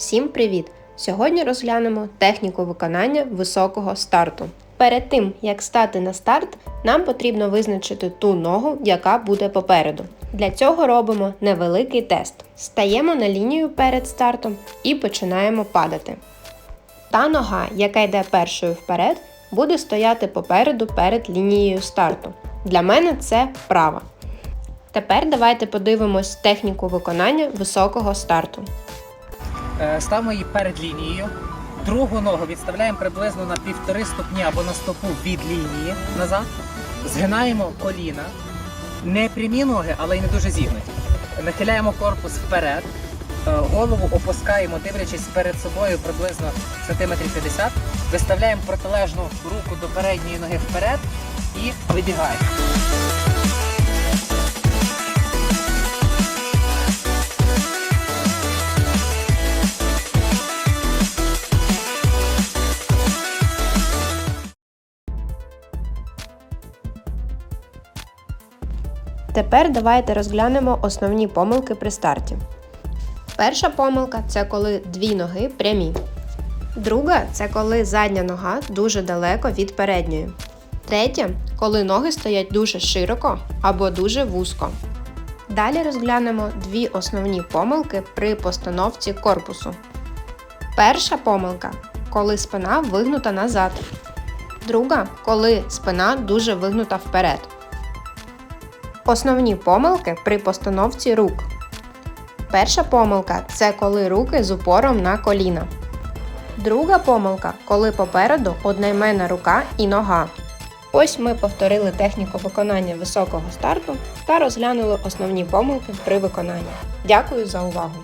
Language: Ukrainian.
Всім привіт! Сьогодні розглянемо техніку виконання високого старту. Перед тим, як стати на старт, нам потрібно визначити ту ногу, яка буде попереду. Для цього робимо невеликий тест. Стаємо на лінію перед стартом і починаємо падати. Та нога, яка йде першою вперед, буде стояти попереду перед лінією старту. Для мене це права. Тепер давайте подивимось техніку виконання високого старту. Е, Ставимо її перед лінією. Другу ногу відставляємо приблизно на півтори ступні або на стопу від лінії назад. Згинаємо коліна. Не прямі ноги, але й не дуже зігнуті. Нахиляємо корпус вперед. е, Голову опускаємо, дивлячись перед собою приблизно сантиметрів 50. Виставляємо протилежну руку до передньої ноги вперед і вибігаємо. Тепер давайте розглянемо основні помилки при старті. Перша помилка це коли дві ноги прямі. Друга це коли задня нога дуже далеко від передньої. Третя коли ноги стоять дуже широко або дуже вузько. Далі розглянемо дві основні помилки при постановці корпусу. Перша помилка коли спина вигнута назад. Друга коли спина дуже вигнута вперед. Основні помилки при постановці рук. Перша помилка це коли руки з упором на коліна. Друга помилка коли попереду одноіменна рука і нога. Ось ми повторили техніку виконання високого старту та розглянули основні помилки при виконанні. Дякую за увагу!